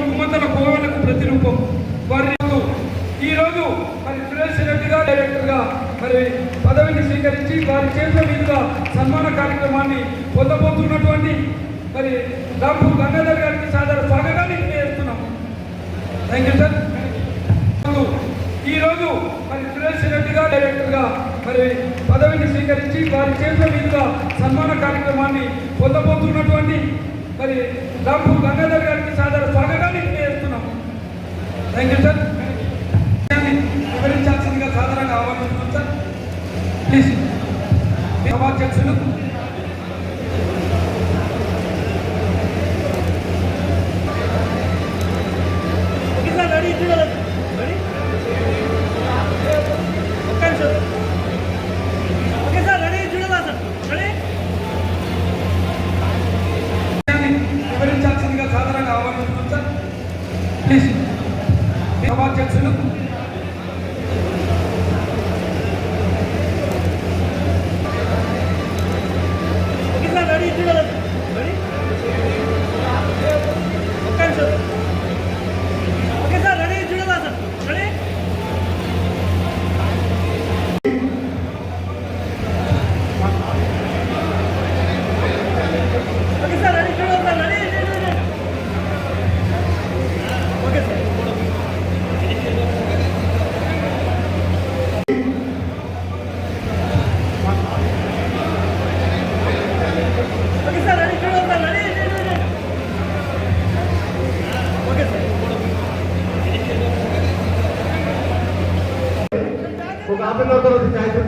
ముమ్మతల కోవలకు ప్రతిరూపం వారి ఈ రోజు మరి సురేష్ రెడ్డి గారు డైరెక్టర్గా మరి పదవిని స్వీకరించి వారి చేతుల మీదుగా సన్మాన కార్యక్రమాన్ని పొందబోతున్నటువంటి మరి రాంపూ గంగాధర్ గారికి సాధారణ స్వాగతాన్ని చేస్తున్నాము థ్యాంక్ యూ సార్ ఈరోజు మరి సురేష్ రెడ్డి గారు డైరెక్టర్గా మరి పదవిని స్వీకరించి వారి చేతుల మీదుగా సన్మాన కార్యక్రమాన్ని పొందబోతున్నటువంటి మరి రాంపూ గంగాధర్ గారికి సాదర స్వాగతాన్ని చేస్తున్నాము థ్యాంక్ యూ సార్ వివరించాల్సిందిగా సాధారణంగా ఆహ్వానిస్తున్నాం సార్ ప్లీజ్ సభాధ్యక్షులు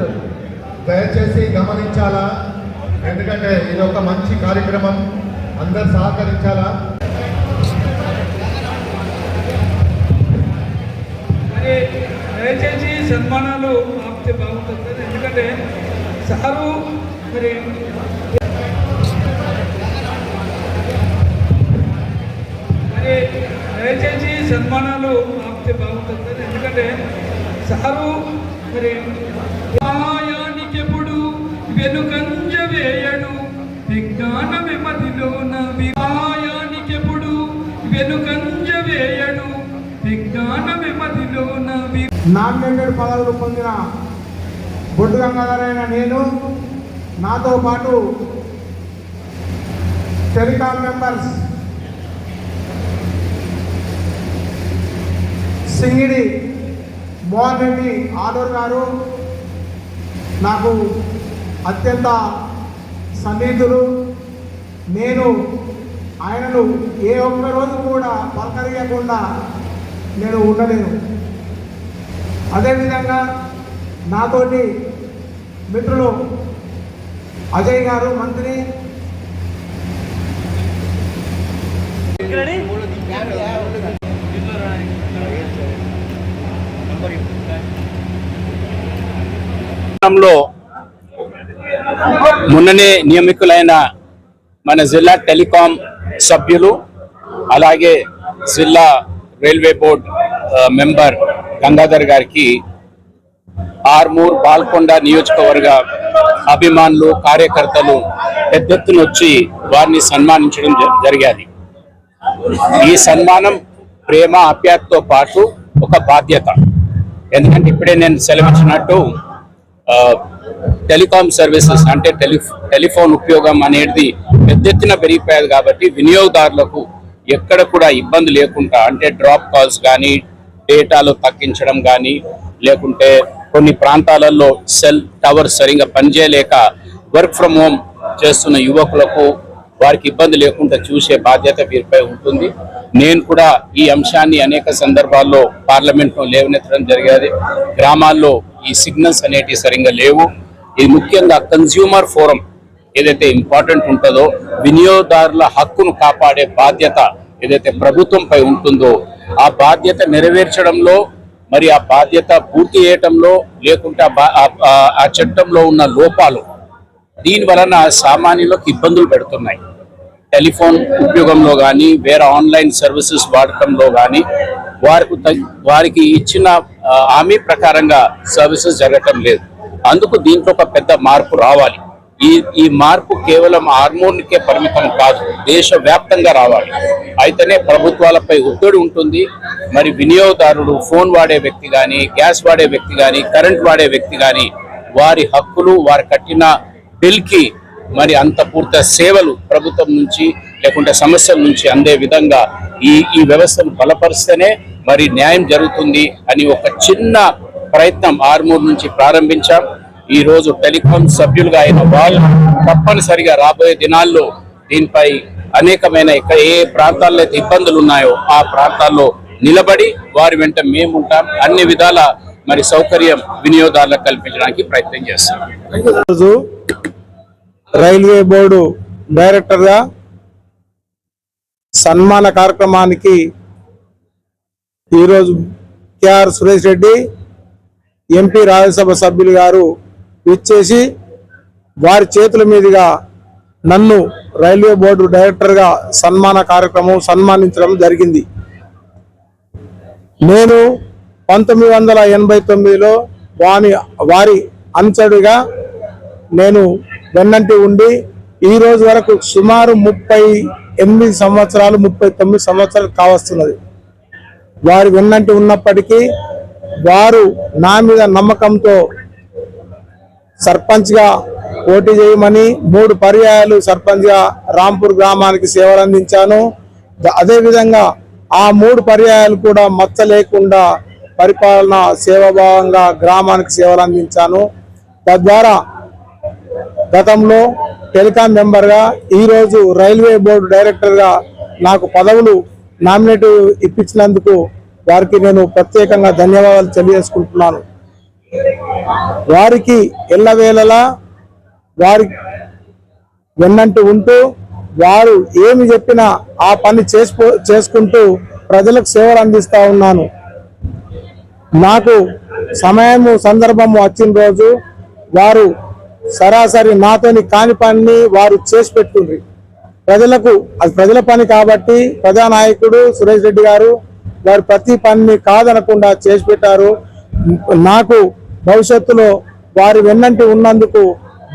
అవర్ దయచేసి గమనించాలా? ఎందుకంటే ఇది ఒక మంచి కార్యక్రమం. అందరు సహకరించాలా? మరి దయచేసి సన్మానాలు ఆపితే బాగుంటుంది. ఎందుకంటే సారు మరి మరి దయచేసి సన్మానాలు ఆపితే బాగుంటుంది. ఎందుకంటే సారు మరి సహాయానికెప్పుడు వెనుకంజ వేయడు విజ్ఞాన విమతిలోన ఆయానికి వెనుకంజ వేయడు విజ్ఞాన విమతిలోన వి నామినేటెడ్ పదవులు పొందిన బొడ్డు గంగాధరైన నేను. నాతో పాటు టెలికాం మెంబర్స్ సింగిడి మోహన్ రెడ్డి ఆదూర్ గారు. నాకు అత్యంత సన్నిహితులు నేను ఆయనను ఏ ఒక్క రోజు కూడా పలకరియకుండా నేను ఉండలేను. అదేవిధంగా నాతోటి మిత్రులు అజయ్ గారు మంత్రి లో మొన్ననే నియమికులైన మన జిల్లా టెలికాం సభ్యులు అలాగే జిల్లా రైల్వే బోర్డ్ మెంబర్ గంగాధర్ గారికి ఆర్మూర్ పాల్కొండ నియోజకవర్గ అభిమానులు కార్యకర్తలు పెద్ద ఎత్తున వచ్చి వారిని సన్మానించడం జరిగాది. ఈ సన్మానం ప్రేమ ఆప్యాయతతో పాటు ఒక బాధ్యత. ఎందుకంటే ఇప్పుడే నేను సెలవిచ్చినట్టు టెలికాం సర్వీసెస్ అంటే టెలి టెలిఫోన్ ఉపయోగం అనేది పెద్ద ఎత్తున పెరిగిపోయేది కాబట్టి వినియోగదారులకు ఎక్కడ కూడా ఇబ్బంది లేకుండా అంటే డ్రాప్ కాల్స్ కానీ డేటాలు తగ్గించడం కానీ లేకుంటే కొన్ని ప్రాంతాలలో సెల్ టవర్ సరిగా పనిచేయలేక వర్క్ ఫ్రమ్ హోమ్ చేస్తున్న యువకులకు వారికి ఇబ్బంది లేకుండా చూసే బాధ్యత వీరిపై ఉంటుంది. నేను కూడా ఈ అంశాన్ని అనేక సందర్భాల్లో పార్లమెంట్లో లేవనెత్తడం జరిగేది. గ్రామాల్లో ఈ సిగ్నల్స్ అనేటివి సరిగ్గా లేవు. ఇది ముఖ్యంగా కన్స్యూమర్ ఫోరం ఏదైతే ఇంపార్టెంట్ ఉంటుందో వినియోగదారుల హక్కును కాపాడే బాధ్యత ఏదైతే ప్రభుత్వంపై ఉంటుందో ఆ బాధ్యత నెరవేర్చడంలో మరి ఆ బాధ్యత పూర్తి చేయటంలో లేకుంటే ఆ బా- ఆ- చట్టంలో ఉన్న లోపాలు దీని వలన సామాన్యులకు ఇబ్బందులు పెడుతున్నాయి. టెలిఫోన్ ఉపయోగంలో కానీ వేరే ఆన్లైన్ సర్వీసెస్ వాడటంలో కానీ వారికి వారికి ఇచ్చిన హామీ ప్రకారంగా సర్వీసెస్ జరగటం లేదు. అందుకు దీంట్లో ఒక పెద్ద మార్పు రావాలి. ఈ ఈ మార్పు కేవలం హార్మోన్కే పరిమితం కాదు దేశవ్యాప్తంగా రావాలి. అయితేనే ప్రభుత్వాలపై ఒత్తిడి ఉంటుంది. మరి వినియోగదారుడు ఫోన్ వాడే వ్యక్తి కానీ గ్యాస్ వాడే వ్యక్తి కానీ కరెంట్ వాడే వ్యక్తి కానీ వారి హక్కులు వారు కట్టిన బిల్కి మరి అంత పూర్తి సేవలు ప్రభుత్వం నుంచి లేకుంటే సమస్యల నుంచి అందే విధంగా ఈ ఈ వ్యవస్థను బలపరిస్తేనే మరి న్యాయం జరుగుతుంది అని ఒక చిన్న ప్రయత్నం ఆర్మూర్ నుంచి ప్రారంభించాం. ఈరోజు టెలికాం సభ్యులుగా అయిన వాళ్ళు తప్పనిసరిగా రాబోయే దినాల్లో దీనిపై అనేకమైన ఏ ప్రాంతాల్లో అయితే ఇబ్బందులు ఉన్నాయో ఆ ప్రాంతాల్లో నిలబడి వారి వెంట మేము ఉంటాం. అన్ని విధాల మరి సౌకర్యం వినియోగదారులకు కల్పించడానికి ప్రయత్నం చేస్తాం. రైల్వే బోర్డు డైరెక్టర్గా సన్మాన కార్యక్రమానికి ఈరోజు కేఆర్ సురేష్ రెడ్డి ఎంపీ రాజ్యసభ సభ్యులు గారు ఇచ్చేసి వారి చేతుల మీదుగా నన్ను రైల్వే బోర్డు డైరెక్టర్గా సన్మాన కార్యక్రమం సన్మానించడం జరిగింది. నేను పంతొమ్మిది వందల ఎనభై తొమ్మిదిలో వాని వారి అనుచరుడిగా నేను వెన్నంటి ఉండి ఈ రోజు వరకు సుమారు ముప్పై ఎనిమిది సంవత్సరాలు ముప్పై తొమ్మిది సంవత్సరాలు కావస్తున్నది. వారి ఉన్నట్టు ఉన్నప్పటికీ వారు నా మీద నమ్మకంతో సర్పంచ్గా పోటీ చేయమని మూడు పర్యాయాలు సర్పంచ్గా రాంపూర్ గ్రామానికి సేవలు అందించాను. అదేవిధంగా ఆ మూడు పర్యాయాలు కూడా మచ్చ లేకుండా పరిపాలన సేవాభావంగా గ్రామానికి సేవలు అందించాను. తద్వారా గతంలో టెలికాం మెంబర్గా ఈరోజు రైల్వే బోర్డు డైరెక్టర్గా నాకు పదవులు నామినేట్ ఇప్పించినందుకు వారికి నేను ప్రత్యేకంగా ధన్యవాదాలు తెలియజేసుకుంటున్నాను. వారికి ఎల్లవేళలా వారి వెన్నంటూ ఉంటూ వారు ఏమి చెప్పినా ఆ పని చేసుకో చేసుకుంటూ ప్రజలకు సేవలు అందిస్తూ ఉన్నాను. నాకు సమయము సందర్భము వచ్చిన రోజు వారు సరాసరి నాతోని కాని పనిని వారు చేసి పెట్టుండ్రి ప్రజలకు అది ప్రజల పని కాబట్టి ప్రజానాయకుడు సురేష్ రెడ్డి గారు వారు ప్రతి పనిని కాదనకుండా చేసి పెట్టారు. నాకు భవిష్యత్తులో వారి వెన్నంటి ఉన్నందుకు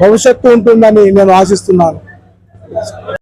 భవిష్యత్తు ఉంటుందని నేను ఆశిస్తున్నాను.